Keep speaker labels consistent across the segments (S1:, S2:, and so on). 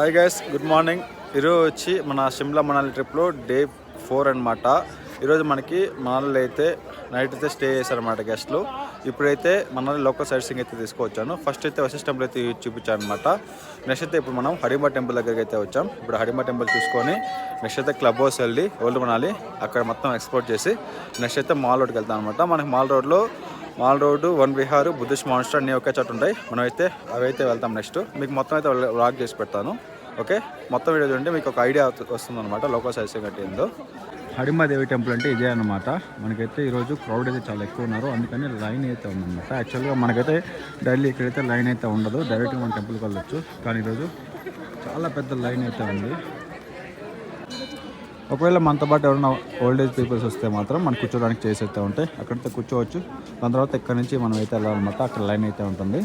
S1: Hi guys good morning ఈరోజు వచ్చి మన సిమ్లా మనాలి ట్రిప్లో డే ఫోర్ అనమాట ఈరోజు మనకి మనాలిలో అయితే నైట్ అయితే స్టే చేశారనమాట గెస్ట్లు ఇప్పుడైతే మనాలి లోకల్ సైట్ సింగ్ అయితే తీసుకొచ్చాను ఫస్ట్ అయితే వశిష్ టెంపుల్ అయితే చూపించాను అనమాట నెక్స్ట్ అయితే ఇప్పుడు మనం హడిమ టెంపుల్ దగ్గరికి అయితే వచ్చాం. ఇప్పుడు హడిమ టెంపుల్ చూసుకొని నెక్స్ట్ అయితే క్లబ్ హౌస్ వెళ్ళి ఓల్డ్ మనాలి అక్కడ మొత్తం ఎక్స్ప్లోర్ చేసి నెక్స్ట్ అయితే మాల్ రోడ్కి వెళ్తాం అనమాట మనకి మాల్ రోడ్లో mall road Van Vihar Buddhist monastery అన్నీ ఒకే చోట ఉంటాయి. మనం అయితే అవైతే వెళ్తాం నెక్స్ట్ మీకు మొత్తం అయితే వ్లాగ్ చేసి పెడతాను. ఓకే? మొత్తం వీడియో చూడండి మీకు ఒక ఐడియా వస్తుంది అనమాట లోకల్ సైజ్ కట్టి ఏందో. హడిమాదేవి టెంపుల్ అంటే ఇదే అనమాట మనకైతే ఈరోజు క్రౌడ్ అయితే చాలా ఎక్కువ ఉన్నారు. అందుకని లైన్ అయితే ఉందన్నమాట. యాక్చువల్గా మనకైతే డైలీ ఇక్కడైతే లైన్ అయితే ఉండదు. డైరెక్ట్గా మన టెంపుల్కి వెళ్ళొచ్చు. కానీ ఈరోజు చాలా పెద్ద లైన్ అయితే ఉంది. ఒకవేళ మనతో పాటు ఎవరైనా ఓల్డ్ ఏజ్ పీపుల్స్ వస్తే మాత్రం మనం కూర్చోడానికి చేసి అయితే ఉంటాయి. అక్కడైతే కూర్చోవచ్చు. దాని తర్వాత ఇక్కడ నుంచి మనం అయితే వెళ్ళాలన్నమాట అక్కడ లైన్ అయితే ఉంటుంది.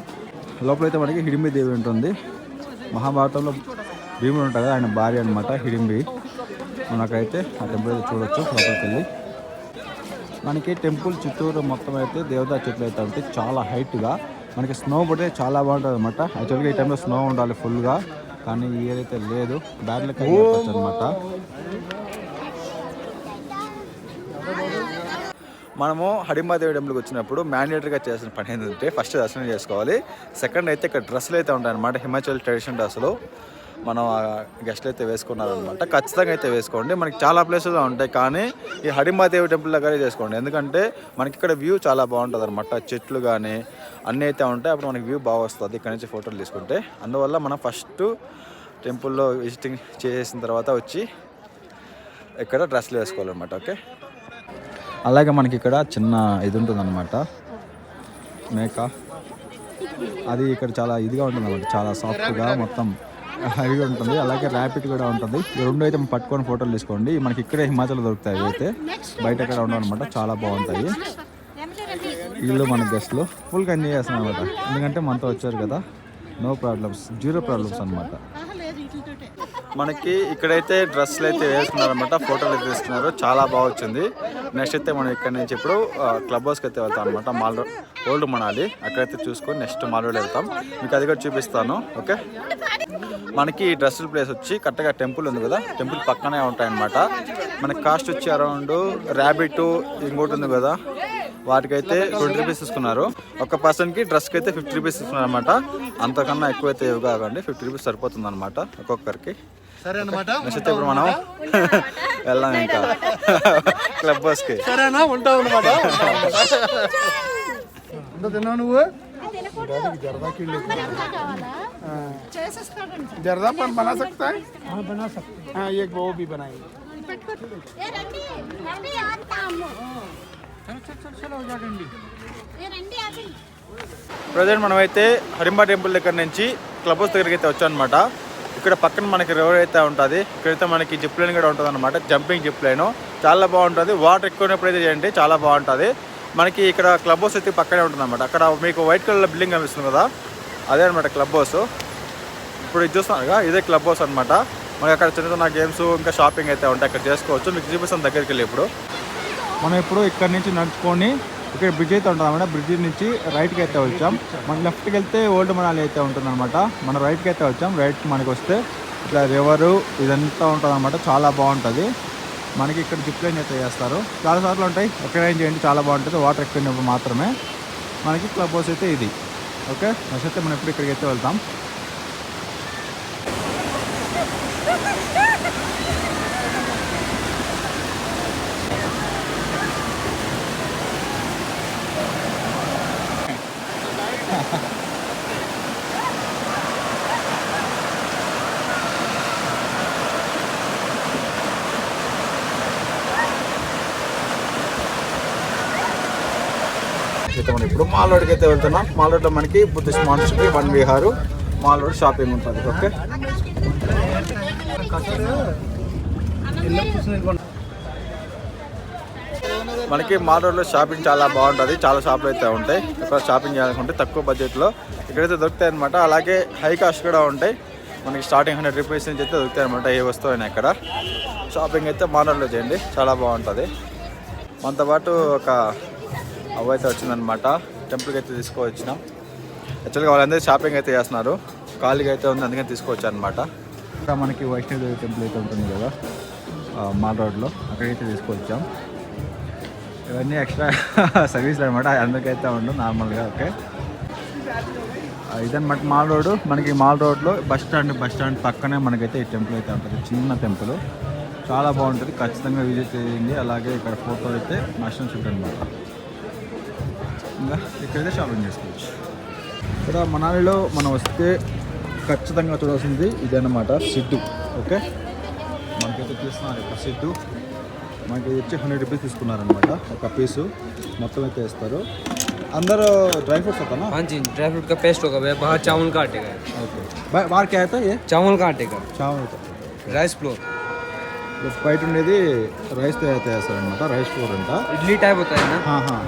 S1: లోపలైతే మనకి హిడింబి దేవి ఉంటుంది. మహాభారతంలో భీముడు ఉంటుంది ఆయన భార్య అనమాట హిడింబి. మనకైతే ఆ టెంపుల్ అయితే చూడొచ్చు లోపలికి వెళ్ళి. మనకి టెంపుల్ చుట్టూరు మొత్తం అయితే దేవతా చెట్లు అయితే ఉంటాయి. చాలా హైట్గా మనకి స్నో పడితే చాలా బాగుంటుంది అనమాట యాక్చువల్గా ఈ టైంలో స్నో ఉండాలి ఫుల్గా కానీ ఏదైతే ఇయర్ అయితే లేదు. బ్యాడ్లకి అనమాట మనము హడిమాదేవి టెంపుల్కి వచ్చినప్పుడు మ్యాండేటరీగా చేసిన పని ఏంటంటే ఫస్ట్ దర్శనం చేసుకోవాలి. సెకండ్ అయితే ఇక్కడ డ్రెస్సులు అయితే ఉంటాయన్నమాట. హిమాచల్ ట్రెడిషన్ డ్రెస్సులు మనం గెస్ట్లు అయితే వేసుకున్నారనమాట ఖచ్చితంగా అయితే వేసుకోండి. మనకి చాలా ప్లేసెస్ ఉంటాయి కానీ ఈ హడిమాదేవి టెంపుల్ దగ్గరే చేసుకోండి. ఎందుకంటే మనకి ఇక్కడ వ్యూ చాలా బాగుంటుంది అనమాట చెట్లు కానీ అన్నీ అయితే ఉంటాయి. అప్పుడు మనకి వ్యూ బాగా వస్తుంది. ఇక్కడ నుంచి ఫోటోలు తీసుకుంటే. అందువల్ల మనం ఫస్ట్ టెంపుల్లో విజిటింగ్ చేసిన తర్వాత వచ్చి ఇక్కడ డ్రెస్సులు వేసుకోవాలన్నమాట. ఓకే? అలాగే మనకి ఇక్కడ చిన్న ఇది ఉంటుందన్నమాట. మేక. అది ఇక్కడ చాలా ఇదిగా ఉంటుంది అనమాట చాలా సాఫ్ట్గా మొత్తం హైగా ఉంటుంది. అలాగే ర్యాపిడ్ కూడా ఉంటుంది. ఈ రెండు అయితే పట్టుకొని ఫోటోలు తీసుకోండి. మనకి ఇక్కడే హిమాచల్ దొరుకుతాయి అయితే బయట ఎక్కడ ఉండవు అనమాట చాలా బాగుంటాయి. వీళ్ళు మన గెస్ట్లు. ఫుల్గా ఎంజాయ్ చేస్తాం అనమాట ఎందుకంటే మనతో వచ్చారు కదా. నో ప్రాబ్లమ్స్ జీరో ప్రాబ్లమ్స్ అనమాట మనకి ఇక్కడైతే డ్రెస్సులు అయితే వేసుకున్నారనమాట ఫోటోలు అయితే తీసుకున్నారు చాలా బాగా వచ్చింది. నెక్స్ట్ అయితే మనం ఇక్కడ నుంచి ఇప్పుడు క్లబ్ హౌస్కి అయితే వెళ్తాం అనమాట మాల్ ఓల్డ్ మనాలి. అక్కడైతే చూసుకొని నెక్స్ట్ మాల్ రోడ్ వెళ్తాం. మీకు అది కూడా చూపిస్తాను ఓకే? మనకి ఈ డ్రెస్సుల ప్లేస్ వచ్చి కరెక్ట్గా టెంపుల్ ఉంది కదా టెంపుల్ పక్కనే ఉంటాయన్నమాట. మనకి కాస్ట్ వచ్చి అరౌండ్ ర్యాబిట్ ఇంకోటి ఉంది కదా వాటికైతే ట్వంటీ రూపీస్ తీసుకున్నారు. ఒక పర్సన్కి డ్రెస్కి అయితే ఫిఫ్టీ రూపీస్ ఇస్తున్నారు అనమాట అంతకన్నా ఎక్కువ అయితే ఇవి కాకండి ఫిఫ్టీ రూపీస్ సరిపోతుంది అనమాట ఒక్కొక్కరికి.
S2: సరే అనమాట
S1: నెక్స్ట్ అయితే ఇప్పుడు మనం వెళ్దాం ఇంకా క్లబ్ హౌస్కి
S2: సరేనా ఉంటావు అనమాట ఎంత తిన్నావు నువ్వు जर्दा पान बना सकता है हाँ बना सकते हाँ एक वो भी बनाएंगे
S3: ఏ రండి రండి ఆపుతాము ఏ రండి ఆపి
S1: ప్రజెంట్ మనమైతే హరింబా టెంపుల్ దగ్గర నుంచి క్లబ్ హౌస్ దగ్గరికి అయితే వచ్చాం అనమాట ఇక్కడ పక్కన మనకి రివర్ అయితే ఉంటుంది. ఇక్కడైతే మనకి జిప్ లైన్ కూడా ఉంటుంది అనమాట జంపింగ్ జిప్ లైన్. చాలా బాగుంటుంది. వాటర్ ఎక్కువ ఉన్నప్పుడు అయితే చేయండి. చాలా బాగుంటుంది. మనకి ఇక్కడ క్లబ్ హౌస్ అయితే పక్కనే ఉంటుంది అనమాట అక్కడ మీకు వైట్ కలర్ బిల్డింగ్ కనిపిస్తుంది కదా? అదే అనమాట క్లబ్ హౌస్. ఇప్పుడు ఇది చూస్తున్నారుగా ఇదే క్లబ్ హౌస్ అనమాట మనకి అక్కడ చిన్న చిన్న గేమ్స్ ఇంకా షాపింగ్ అయితే ఉంటాయి. అక్కడ చేసుకోవచ్చు. మీకు చూపిస్తాను దగ్గరికి వెళ్ళి ఇప్పుడు. మనం ఇప్పుడు ఇక్కడ నుంచి నడుచుకొని ఇక్కడ బ్రిడ్జ్ అయితే ఉంటుంది అనమాట బ్రిడ్జ్ నుంచి రైట్కి అయితే వచ్చాం. మన లెఫ్ట్కి వెళ్తే ఓల్డ్ మనాలి అయితే ఉంటుంది అనమాట మన రైట్కి అయితే వచ్చాం. రైట్ మనకి వస్తే ఇట్లా రివరు ఇదంతా ఉంటుంది అనమాట చాలా బాగుంటుంది. మనకి ఇక్కడ జిప్ లైన్ అయితే చేస్తారు చాలా సార్లు ఉంటాయి. ఎక్కడైనా చేయండి చాలా బాగుంటుంది. వాటర్ ఎక్కువ మాత్రమే. మనకి క్లబ్ హౌస్ అయితే ఇది. ఓకే నెక్స్ట్ అయితే మనం ఇప్పుడు ఇక్కడికి అయితే వెళ్తాం. క్రితం మనం ఇప్పుడు మాల్రోడ్కి అయితే వెళ్తున్నాం. మాల్రోడ్లో మనకి బుద్ధిస్ట్ మాన్స్టర్కి వన్ విహారు. మాల్ షాపింగ్ ఉంటుంది. ఓకే? మనకి మాల్ రోడ్లో షాపింగ్ చాలా బాగుంటుంది. చాలా షాపులు అయితే ఉంటాయి. ఇక్కడ షాపింగ్ చేయాలనుకుంటే తక్కువ బడ్జెట్లో ఇక్కడైతే దొరుకుతాయి అనమాట అలాగే హై కాస్ట్ కూడా ఉంటాయి. మనకి స్టార్టింగ్ హండ్రెడ్ రూపీస్ నుంచి అయితే దొరుకుతాయి అనమాట ఏ వస్తువు అయినా ఇక్కడ షాపింగ్ అయితే మాల్రోడ్లో చేయండి. చాలా బాగుంటుంది. మనతో పాటు ఒక అవ్వ అయితే వచ్చిందనమాట టెంపుల్కి అయితే తీసుకువచ్చినాం. యాక్చువల్గా వాళ్ళందరూ షాపింగ్ అయితే చేస్తున్నారు. ఖాళీగా అయితే ఉంది అందుకని తీసుకొచ్చాను అనమాట ఇంకా మనకి వైష్ణోదేవి టెంపుల్ అయితే ఉంటుంది కదా మాల్ రోడ్లో అక్కడికైతే తీసుకొచ్చాం. ఇవన్నీ ఎక్స్ట్రా సర్వీస్లు అనమాట అందుకైతే ఉండు నార్మల్గా ఓకే ఇదన్నమాట మాల్ రోడ్ మనకి మాల్ రోడ్లో బస్ స్టాండ్ బస్ స్టాండ్ పక్కనే మనకైతే ఈ టెంపుల్ అయితే ఉంటుంది. చిన్న టెంపుల్ చాలా బాగుంటుంది. ఖచ్చితంగా విజిట్ చేయండి. అలాగే ఇక్కడ ఫోటో అయితే మస్ట్ షూట్ అనమాట ఇంకా ఇక్కడైతే షాపింగ్ చేసుకోవచ్చు ఇక్కడ మనాలిలో మనం వస్తే ఖచ్చితంగా చూడాల్సింది ఇదన్నమాట సిడ్డు ఓకే మనకైతే తీస్తున్నారు ఇక్కడ సిడ్డు మనకి ఇది వచ్చి హండ్రెడ్ రూపీస్ తీసుకున్నారనమాట ఒక పీసు మొత్తం అయితే ఇస్తారు అందరూ డ్రై ఫ్రూట్స్ అవుతానా
S4: हाँ जी ड्राई फ्रूट का पेस्ट होगा भैया बाहर चावल का आटे का है
S1: ఓకే బా- బార్ క్యా అయితే ఏ
S4: चावल का आटे का
S1: చావు అయితే
S4: राइस फ्लोर
S1: బయట ఉండేది రైస్ తయారు చేస్తారు అనమాట రైస్ ఫ్లోర్ అంట. ఇడ్లీ టైప్
S4: అవుతాయి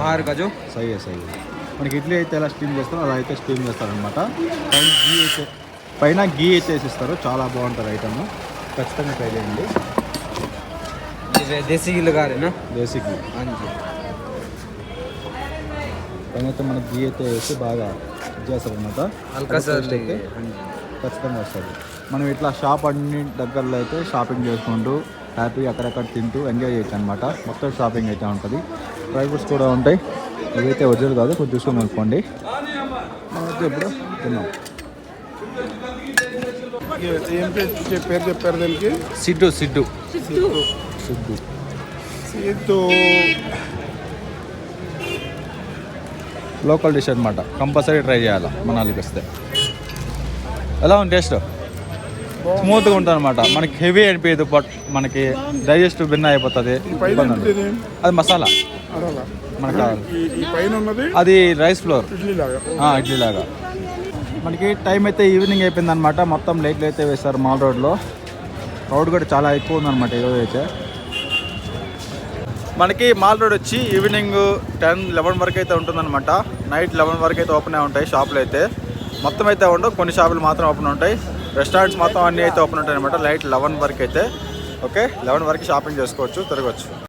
S4: బాహర్ గజు?
S1: సై సై మనకి ఇడ్లీ అయితే ఎలా స్టీమ్ చేస్తారో అలా అయితే స్టీమ్ చేస్తారనమాట పైన గీ అయితే పైన గీ అయితే వేసిస్తారు. చాలా బాగుంటుంది ఐటమ్. ఖచ్చితంగా ట్రై చేయండి.
S4: దేశీ గిల్లు
S1: కాదేనా?
S4: దేశీ గిల్లు
S1: పైన అయితే మనకి గీ అయితే వేసి బాగా ఇది
S4: అల్కా
S1: అయితే. ఖచ్చితంగా వస్తుంది. మనం ఇట్లా షాప్ అన్ని దగ్గరలో అయితే షాపింగ్ చేసుకుంటూ హ్యాపీగా అక్కడక్కడ తింటూ ఎంజాయ్ చేయొచ్చు అనమాట మొత్తం షాపింగ్ అయితే ఉంటుంది. డ్రై ఫ్రూట్స్ కూడా ఉంటాయి. ఇవైతే ఒరిజినల్ కాదు కొంచెం చూసుకొని అనుకోండి మనమైతే ఇప్పుడు తిన్నాం.
S2: ఏ- పేరు చెప్పారు దానికి?
S1: సిడ్డు సిడ్డు. సిడ్డు.
S2: ఇది
S1: లోకల్ డిష్ అనమాట కంపల్సరీ ట్రై చేయాలి మనాలికి వస్తే. ఎలా ఉంది టేస్ట్? స్మూత్గా ఉంటుంది అనమాట మనకి హెవీ అనిపించదు బట్ మనకి డైజెస్ట్ భిన్న అయిపోతుంది. అది మసాలా. మనకు అది రైస్ ఫ్లోర్.
S2: ఇడ్లీ లాగా.
S1: ఇడ్లీ లాగా. మనకి టైం అయితే ఈవినింగ్ అయిపోయింది అనమాట మొత్తం లైట్లు అయితే వేస్తారు మాల్ రోడ్లో. క్రౌడ్ కూడా చాలా ఎక్కువ ఉందన్నమాట ఈరోజు అయితే. మనకి మాల్ రోడ్ వచ్చి ఈవినింగ్ టెన్ లెవెన్ వరకు అయితే ఉంటుందన్నమాట. నైట్ లెవెన్ వరకు అయితే ఓపెన్ అయి ఉంటాయి షాపులు అయితే. మొత్తం అయితే ఉండవు. కొన్ని షాపులు మాత్రం ఓపెన్ ఉంటాయి. రెస్టారెంట్స్ మొత్తం అన్నీ అయితే ఓపెన్ ఉంటాయి అనమాట లైట్ లెవెన్ వరకు అయితే ఓకే లెవెన్ వరకు షాపింగ్ చేసుకోవచ్చు తిరగచ్చు